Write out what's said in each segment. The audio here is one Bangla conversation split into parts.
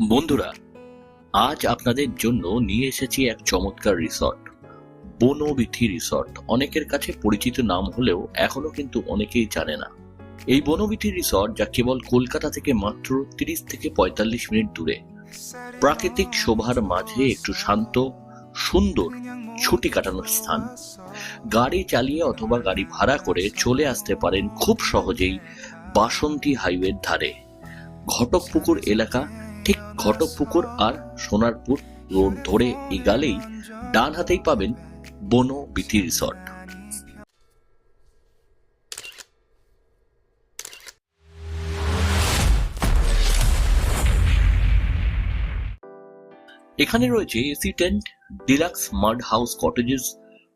বন্ধুরা, আজ আপনাদের জন্য নিয়ে এসেছি এক চমৎকার রিসর্ট, বনবিথি রিসর্ট। অনেকের কাছে পরিচিত নাম হলেও এখনও কিন্তু অনেকেই জানে না। এই বনবিথি রিসর্ট যা কেবল কলকাতা থেকে মাত্র তিরিশ থেকে পঁয়তাল্লিশ মিনিট দূরে। প্রাকৃতিক শোভার মাঝে একটু শান্ত, সুন্দর, ছুটি কাটানোর স্থান। গাড়ি চালিয়ে অথবা গাড়ি ভাড়া করে চলে আসতে পারেন খুব সহজেই বাসন্তী হাইওয়ের ধারে। ঘটকপুকুর এলাকা ঠিক ঘটকপুকুর আর সোনারপুর রোড ধরে এগালেই ডান হাতেই পাবেন বনো বিথি রিসর্ট। এখানে রয়েছে AC tent, deluxe mud house cottages,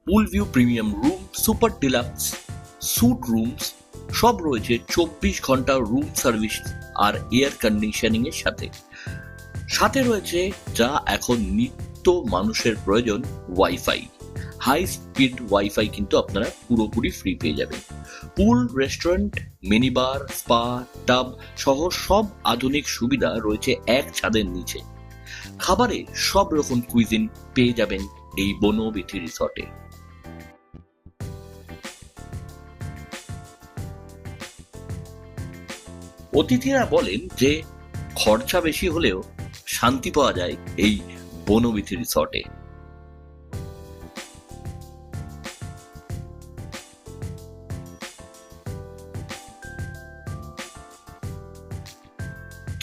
pool view premium room, super deluxe, suite rooms সব রয়েছে চব্বিশ ঘণ্টা রুম সার্ভিস আর এয়ার কন্ডিশনিং এর সাথে। সাথে রয়েছে যা এখন নিত্য মানুষের প্রয়োজন ওয়াইফাই হাই স্পিড ওয়াইফাই কিন্তু আপনারা পুরোপুরি ফ্রি পেয়ে যাবেন। Pool restaurant minibar spa tub সহ সব আধুনিক সুবিধা রয়েছে এক ছাদের নিচে। খাবারে সব রকম কুইজিন পেয়ে যাবেন এই বনবিথি রিসর্টে অতিথিরা বলেন যে, খরচা বেশি হলেও শান্তি পাওয়া যায় এই বনবিথি রিসর্টে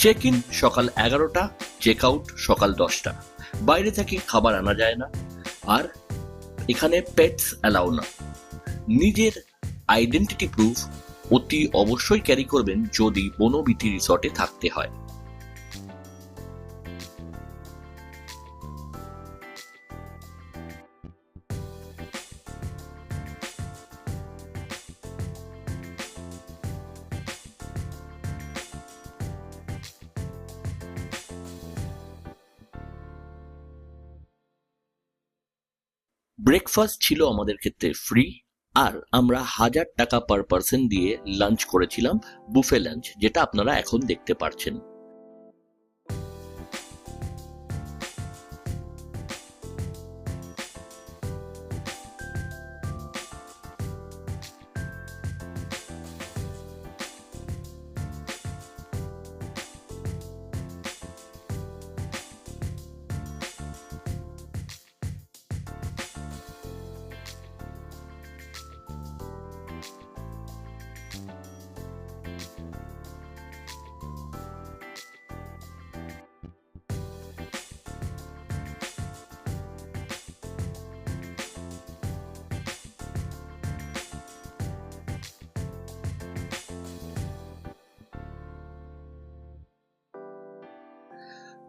চেক ইন সকাল এগারোটা চেক আউট সকাল দশটা। বাইরে থেকে খাবার আনা যায় না, আর এখানে পেটস অ্যালাউ না। নিজের আইডেন্টিটি প্রুফ অতি অবশ্যই ক্যারি করবেন যদি বনবিথি রিসর্টে থাকতে হয়। ব্রেকফাস্ট ছিল আমাদের ক্ষেত্রে ফ্রি। আর আমরা হাজার টাকা পার পার্সন দিয়ে লাঞ্চ করেছিলাম বুফে লাঞ্চ যেটা আপনারা এখন দেখতে পারছেন।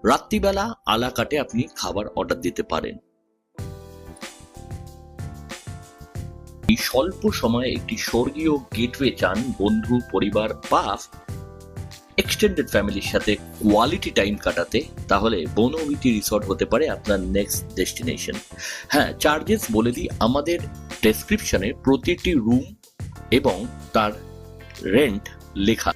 রাত্রিবেলা আলা কাটে আপনি খাবার অর্ডার দিতে পারেন। এই স্বল্প সময়ে একটি স্বর্গীয় গেটওয়ে চান, বন্ধু, পরিবার বা এক্সটেন্ডেড ফ্যামিলির সাথে কোয়ালিটি টাইম কাটাতে, তাহলে বনমিতি রিসর্ট হতে পারে আপনার নেক্সট ডেস্টিনেশন হ্যাঁ চার্জেস বলে দিই আমাদের ডেসক্রিপশনে প্রতিটি রুম এবং তার রেন্ট লেখা।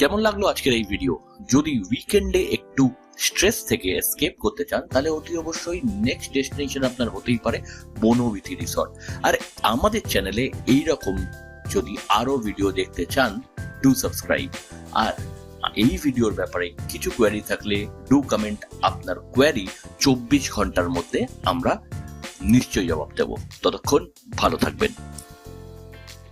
কেমন লাগল আজকের এই ভিডিও যদি উইকেন্ডে একটু স্ট্রেস থেকে এসকেপ করতে চান, তাহলে অতি অবশ্যই নেক্সট ডেস্টিনেশন আপনার হতেই পারে, বনবিথি রিসর্ট আর আমাদের চ্যানেলে এই রকম যদি আরও ভিডিও দেখতে চান ডু সাবস্ক্রাইব আর এই ভিডিওর ব্যাপারে কিছু কোয়ারি থাকলে ডু কমেন্ট আপনার কোয়ারি চব্বিশ ঘণ্টার মধ্যে আমরা নিশ্চয়ই জবাব দেব। ততক্ষণ ভালো থাকবেন।